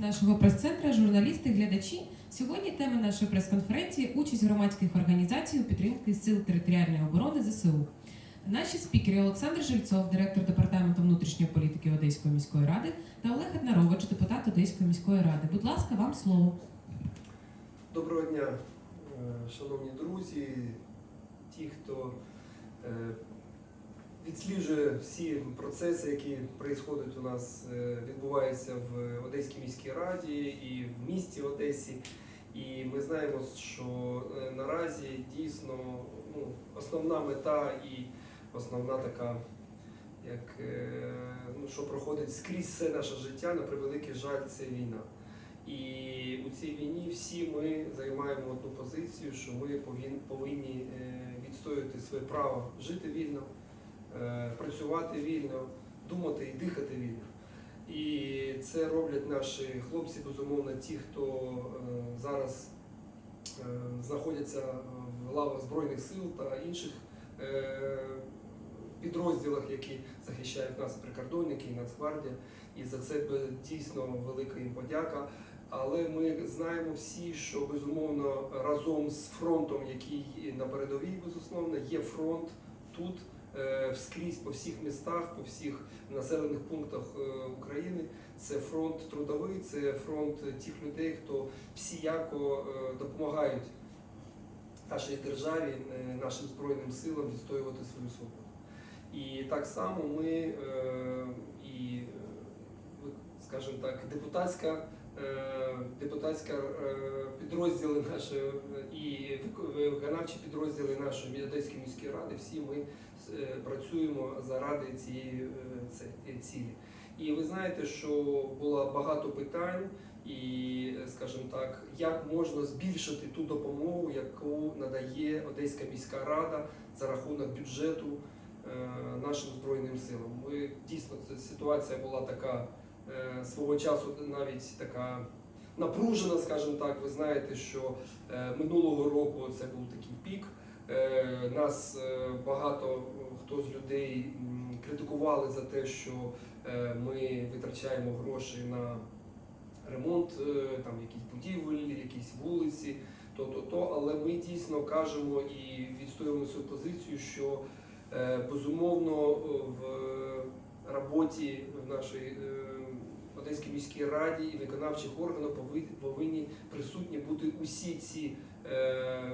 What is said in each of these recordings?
нашого прес-центру, журналісти, глядачі. Сьогодні тема нашої прес-конференції участь громадських організацій у підтримці сил територіальної оборони ЗСУ. Наші спікери Олександр Жильцов, директор департаменту внутрішньої політики Одеської міської ради, та Олег Еднарович, депутат Одеської міської ради. Будь ласка, вам слово. Доброго дня, е, шановні друзі, ті, хто е, відсліджує всі процеси, які відбуваються у нас, е, відбуваються в Одеській міській раді і в місті Одесі. І ми знаємо, що е, наразі дійсно ну, основна мета і основна така, як е, ну, що проходить скрізь все наше життя, на превеликий жаль, це війна. І у цій війні всі ми займаємо одну позицію, що ми повинні відстоювати своє право жити вільно, працювати вільно, думати і дихати вільно. І це роблять наші хлопці, безумовно, ті, хто е, зараз е, знаходяться в лавах Збройних сил та інших е, підрозділах, які захищають нас прикордонники і Нацгвардія. І за це дійсно велика їм подяка. Але ми знаємо всі, що безумовно разом з фронтом, який на передовій, безусловно, є фронт тут, е, вскрізь по всіх містах, по всіх населених пунктах е, України. Це фронт трудовий, це фронт тих людей, хто всіяко е, допомагають нашій державі, е, нашим збройним силам відстоювати свою свободу. І так само ми е, і, е, скажімо так, депутатська е, депутатська е, підрозділи нашої е, і виконавчі підрозділи нашої Одеської міської ради, всі ми е, працюємо заради цієї е, цілі. І ви знаєте, що було багато питань, і, е, скажімо так, як можна збільшити ту допомогу, яку надає Одеська міська рада за рахунок бюджету е, нашим збройним силам. Ми дійсно ситуація була така е, свого часу навіть така напружена, скажімо так. Ви знаєте, що е, минулого року це був такий пік. Е, Нас е, багато хто з людей критикували за те, що е, ми витрачаємо гроші на ремонт е, там якісь будівель, якісь вулиці, то то то. Але ми дійсно кажемо і відстоюємо свою позицію, що е, безумовно в роботі в нашій е, Одеській міській раді і виконавчих органах повинні, присутні бути усі ці е,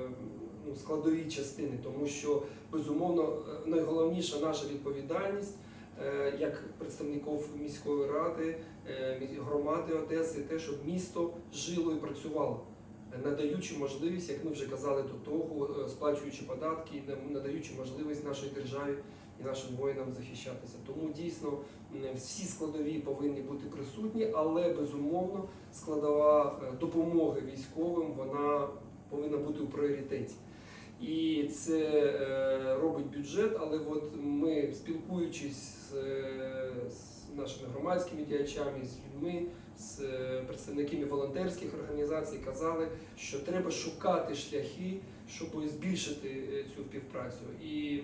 ну, складові частини, тому що безумовно е, найголовніша наша відповідальність е, як представників міської ради, громади Одеси, те, щоб місто жило і працювало. Надаючи можливість, як ми вже казали до того, сплачуючи податки, надаючи можливість нашій державі і нашим воїнам захищатися. Тому дійсно всі складові повинні бути присутні, але безумовно складова е, допомоги військовим вона повинна бути у пріоритеті. І це е, робить бюджет, але от ми спілкуючись з, е, нашими громадськими діячами, з людьми, з представниками волонтерських організацій, казали, що треба шукати шляхи, щоб збільшити цю співпрацю. І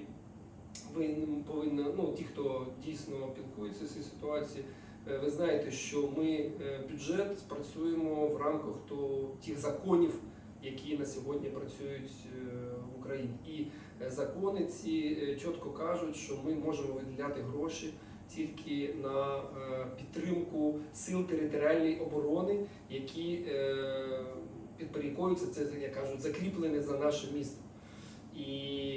ви повинні, ну ті, хто дійсно пілкується з цією ситуацією, е, ви знаєте, що ми е, бюджет працюємо в рамках то, тих законів, які на сьогодні працюють е, в Україні. І закони ці чітко кажуть, що ми можемо виділяти гроші тільки на підтримку сил територіальної оборони, які підпорядкуються, це як кажуть, закріплені за наше місто. І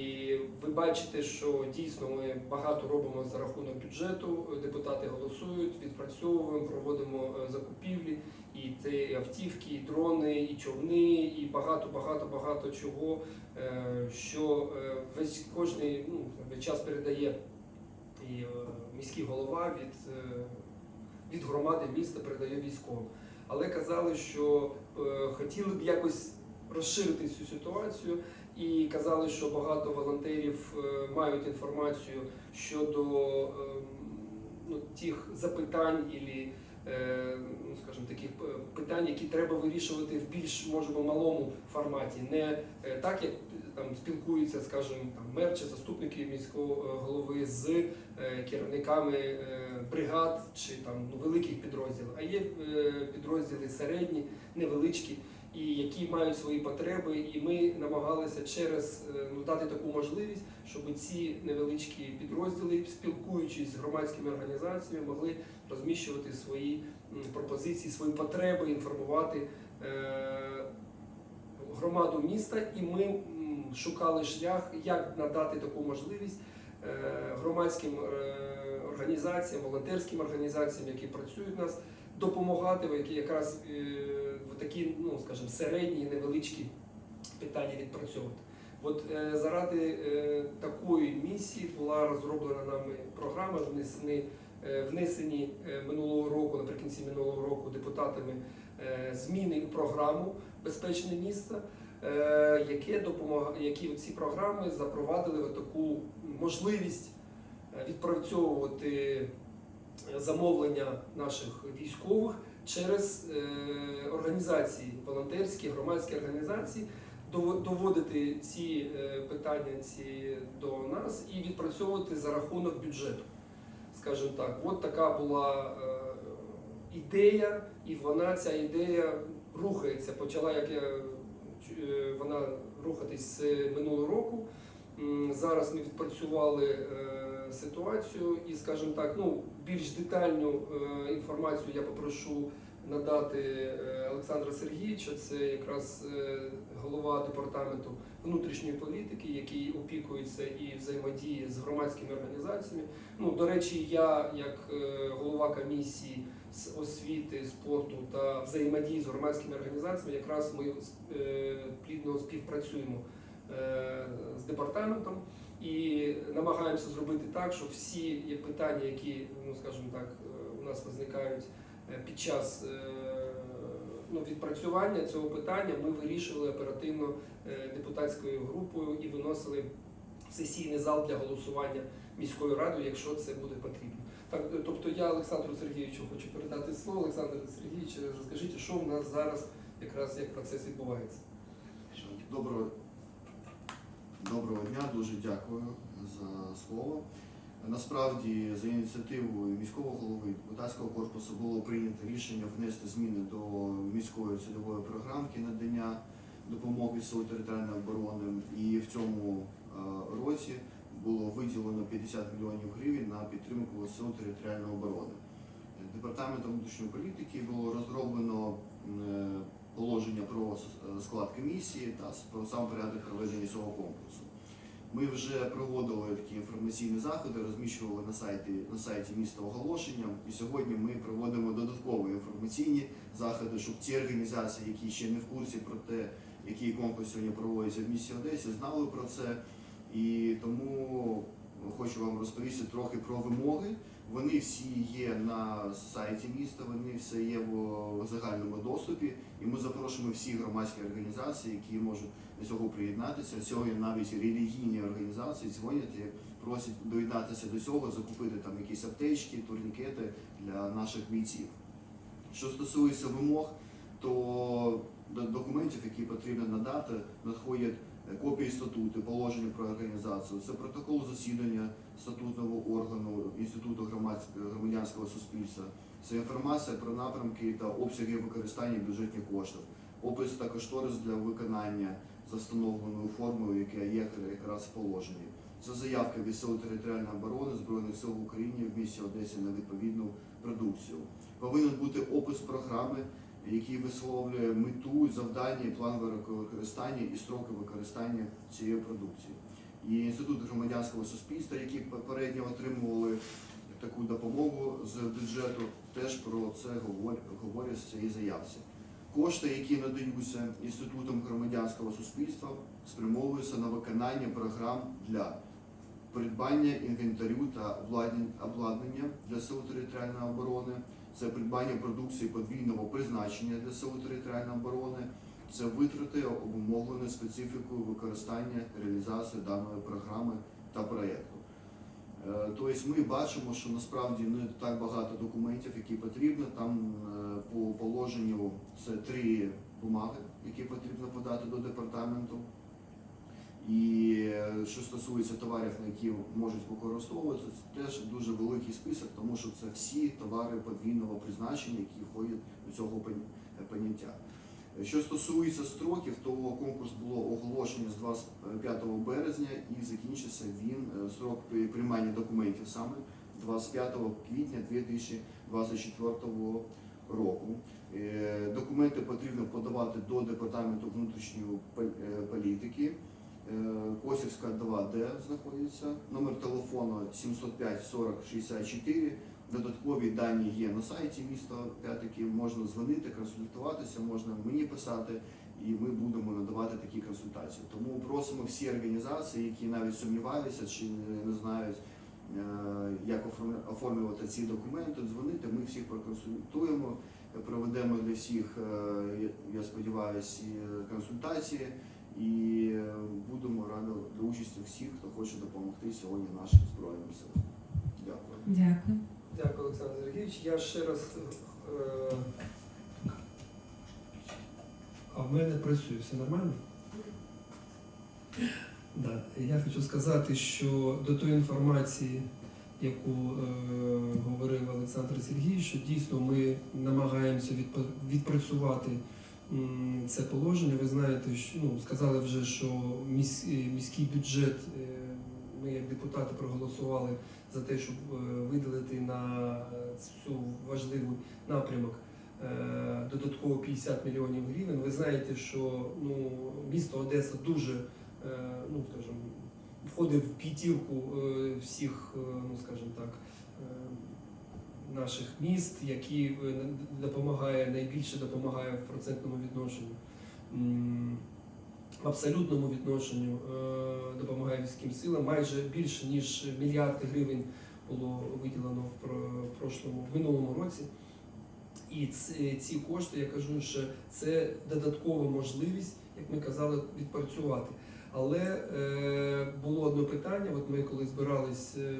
ви бачите, що дійсно ми багато робимо за рахунок бюджету. Депутати голосують, відпрацьовуємо, проводимо е, закупівлі, і це автівки, і дрони, і човни, і багато, багато, багато чого, е, що е, весь кожний ну, час передає і міський голова від, від громади міста передає військовим. Але казали, що хотіли б якось розширити цю ситуацію. І казали, що багато волонтерів е, мають інформацію щодо е, ну, тих запитань і, е, ну, скажімо, таких питань, які треба вирішувати в більш можемо малому форматі, не е, так, як там спілкуються, скажімо, там мер чи заступники міського е, голови з е, керівниками е, бригад чи там ну, великих підрозділів, а є е, підрозділи середні, невеличкі. І які мають свої потреби, і ми намагалися через е, ну, дати таку можливість, щоб ці невеличкі підрозділи, спілкуючись з громадськими організаціями, могли розміщувати свої пропозиції, свої потреби, інформувати е, громаду міста. І ми шукали шлях, як надати таку можливість е, громадським організаціям, волонтерським організаціям, які працюють у нас, допомагати, які якраз такі, ну скажімо, середні, невеличкі питання відпрацьовувати. От е, заради е, такої місії була розроблена нами програма, внесені, е, внесені е, минулого року, наприкінці минулого року, депутатами е, зміни у програму Безпечне місто, е, яке допомагає, які ці програми запровадили таку можливість е, відпрацьовувати е, замовлення наших військових через е, організації, волонтерські, громадські організації, доводити ці е, питання ці до нас і відпрацьовувати за рахунок бюджету. Скажімо так, от така була е, ідея, і вона ця ідея рухається. Почала як я вона рухатись з минулого року. Зараз ми відпрацювали ситуацію і, скажімо так, ну більш детальну е, інформацію я попрошу надати е, Олександра Сергійовича. Це якраз е, голова департаменту внутрішньої політики, який опікується і взаємодіє з громадськими організаціями. Ну до речі, я як голова комісії з освіти, спорту та взаємодії з громадськими організаціями, якраз ми плідно співпрацюємо з департаментом і намагаємося зробити так, щоб всі питання, які, ну скажімо так, е, у нас виникають е, під час е, ну, відпрацювання цього питання, ми вирішували оперативно депутатською групою і виносили в сесійний зал для голосування міською радою, якщо це буде потрібно. Так, тобто я Олександру Сергійовичу хочу передати слово. Олександр Сергійович, розкажіть, що в нас зараз якраз як процес відбувається. Доброго, доброго дня, дуже дякую за слово. Насправді, за ініціативою міського голови депутатського корпусу було прийнято рішення внести зміни до міської цільової програмки надання допомоги Сил територіальної оборони. І в цьому е, році було виділено 50 мільйонів гривень на підтримку Сил територіальної оборони. Департаментом внутрішньої політики було розроблено е, положення про склад комісії та про сам порядок проведення цього конкурсу. Ми вже проводили такі інформаційні заходи, розміщували на сайті на сайті міста оголошення. І сьогодні ми проводимо додаткові інформаційні заходи, щоб ті організації, які ще не в курсі про те, який конкурс сьогодні проводиться в місті Одесі, знали про це. І тому хочу вам розповісти трохи про вимоги. Вони всі є на сайті міста, вони все є в загальному доступі, і ми запрошуємо всі громадські організації, які можуть до цього приєднатися. Сьогодні навіть релігійні організації дзвонять і просять доєднатися до цього, закупити там якісь аптечки, турнікети для наших бійців. Що стосується вимог, то документів, які потрібно надати, надходять е, копії статуту, положення про організацію, це протокол засідання статутного органу Інституту громадянського суспільства. Це інформація про напрямки та обсяги використання бюджетних коштів, опис та кошторис для виконання за встановленою формою, яка є якраз в положенні. Це заявка від Сил територіальної оборони Збройних сил України в місті Одесі на відповідну продукцію. Повинен бути опис програми, який висловлює мету, завдання, план використання і строки використання цієї продукції. І інститут громадянського суспільства, які попередньо отримували таку допомогу з бюджету, теж про це говорять в цій заявці. Кошти, які надаються інститутом громадянського суспільства, спрямовуються на виконання програм для придбання інвентарю та обладнання для сил територіальної оборони, це придбання продукції подвійного призначення для сил територіальної оборони, це витрати обумовлені специфікою використання реалізації даної програми та проєкту. Е, Тобто ми бачимо, що насправді не так багато документів, які потрібно. Там е, по положенню це три бумаги, які потрібно подати до департаменту. І що стосується товарів, на які можуть використовуватися, це теж дуже великий список, тому що це всі товари подвійного призначення, які входять до цього пон- поняття. Що стосується строків, то конкурс було оголошено з 25 березня і закінчився він е, строк приймання документів саме 25 квітня 2024 року. Е, Документи потрібно подавати до департаменту внутрішньої е, політики. Е, Косівська 2D знаходиться. Номер телефону 705 40 64. Додаткові дані є на сайті міста П'ятики. Можна дзвонити, консультуватися, можна мені писати, і ми будемо надавати такі консультації. Тому просимо всі організації, які навіть сумніваються чи не знають, е, як оформлювати ці документи, дзвонити. Ми всіх проконсультуємо, проведемо для всіх, е, я сподіваюся, консультації. І е, будемо раді до участі всіх, хто хоче допомогти сьогодні нашим збройним силам. Дякую. Дякую. Дякую, Олександр Сергійович. Я ще раз. е, А в мене працює все нормально? Да. Я хочу сказати, що до тої інформації, яку е, говорив Олександр Сергійович, що дійсно ми намагаємося відпрацювати це положення. Ви знаєте, що ну, сказали вже, що е, міський бюджет, е, ми як депутати проголосували за те, щоб е, виділити на цю важливий напрямок додатково 50 мільйонів гривень. Ви знаєте, що ну, місто Одеса дуже, ну скажімо, входить в п'ятірку всіх, ну скажімо так, наших міст, які е, допомагає найбільше допомагає в процентному відношенню. В абсолютному відношенню е, допомагає військовим силам майже більше ніж мільярди гривень було виділено в прошлому в минулому році. І ці кошти, я кажу, що це додаткова можливість, як ми казали, відпрацювати. Але е, було одне питання. От ми коли збирались е,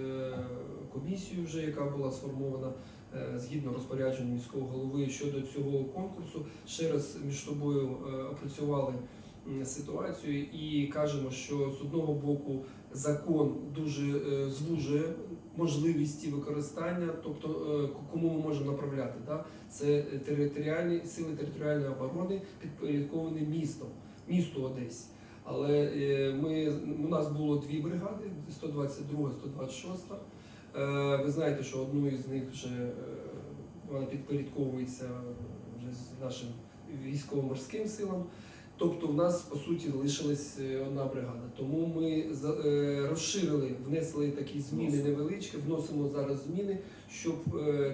комісію, вже яка була сформована е, згідно розпорядження міського голови щодо цього конкурсу, ще раз між собою е, опрацювали м, ситуацію і кажемо, що з одного боку закон дуже е, звужує можливості використання, тобто е, кому ми можемо направляти. Да? Це територіальні сили територіальної оборони підпорядковані містом, місту Одесі. Але е, ми, у нас було дві бригади 122, 126. Е, Ви знаєте, що одну із них вже е, вона підпорядковується вже з нашим військово-морським силам. Тобто в нас по суті лишилась одна бригада. Тому ми розширили, внесли такі зміни невеличкі, вносимо зараз зміни, щоб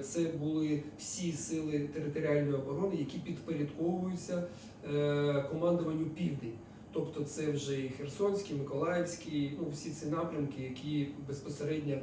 це були всі сили територіальної оборони, які підпорядковуються командуванню Південь. Тобто це вже і Херсонський, Миколаївський, ну всі ці напрямки, які безпосередньо е,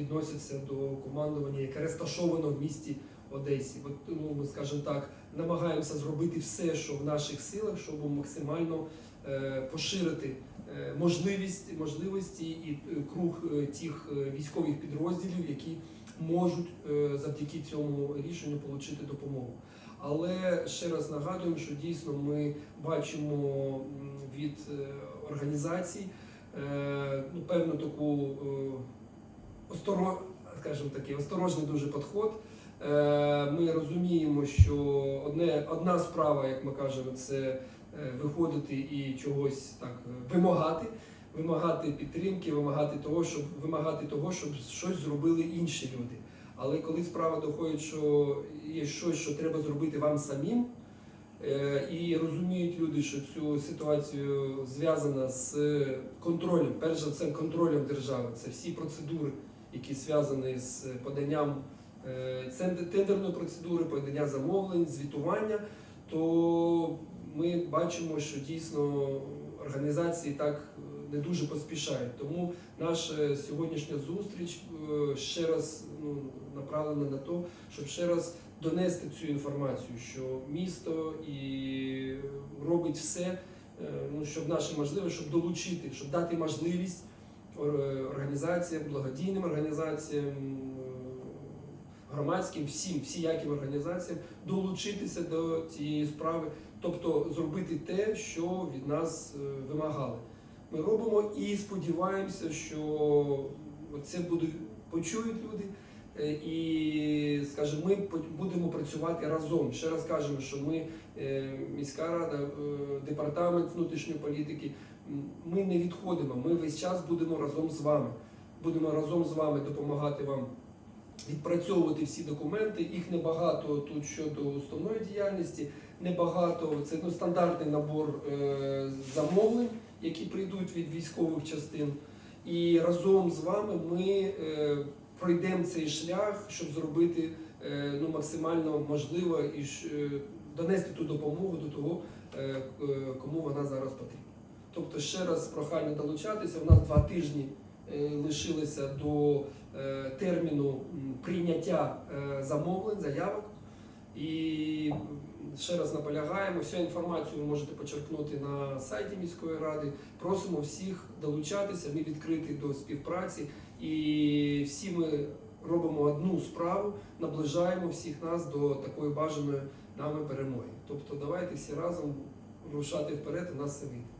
відносяться до командування, яке розташовано в місті Одесі. От, ну, ми скажімо так, намагаємося зробити все, що в наших силах, щоб максимально е, поширити е, можливість, можливості і е, круг е, тих е, військових підрозділів, які можуть е, завдяки цьому рішенню отримати допомогу. Але ще раз нагадуємо, що дійсно ми бачимо від е, організацій е, ну, певну таку е, осторо, скажімо такий, осторожний дуже підход. Ми розуміємо, що одне, одна справа, як ми кажемо, це виходити і чогось так вимагати, вимагати підтримки, вимагати того, щоб вимагати того, щоб щось зробили інші люди. Але коли справа доходить, що є щось, що треба зробити вам самим, е, і розуміють люди, що цю ситуацію зв'язана з контролем, перш за все контролем держави, це всі процедури, які зв'язані з поданням е, тендерної процедури, подання замовлень, звітування, то ми бачимо, що дійсно організації так не дуже поспішають. Тому наша сьогоднішня зустріч е, ще раз ну, направлена на те, щоб ще раз донести цю інформацію, що місто і робить все, е, ну, щоб наше можливе, щоб долучити, щоб дати можливість організаціям, благодійним організаціям, е, громадським, всім, всіяким організаціям долучитися до цієї справи, тобто зробити те, що від нас е, вимагали. Ми робимо і сподіваємося, що це буде почують люди. е, І скажімо, ми будемо працювати разом. Ще раз кажемо, що ми е, міська рада, е, департамент внутрішньої політики. Ми не відходимо. Ми весь час будемо разом з вами. Будемо разом з вами допомагати вам відпрацьовувати всі документи. Їх небагато тут щодо уставної діяльності, небагато. Це ну, стандартний набор е, замовлень, які прийдуть від військових частин. І разом з вами ми е, пройдемо цей шлях, щоб зробити е, ну, максимально можливо і е, донести ту допомогу до того, кому вона зараз потрібна. Тобто, ще раз прохання долучатися. У нас два тижні лишилися до терміну прийняття замовлень, заявок. І ще раз наполягаємо, всю інформацію ви можете почерпнути на сайті міської ради. Просимо всіх долучатися. Ми відкриті до співпраці і всі ми робимо одну справу, наближаємо всіх нас до такої бажаної нами перемоги. Тобто давайте всі разом рушати вперед, у нас вийде.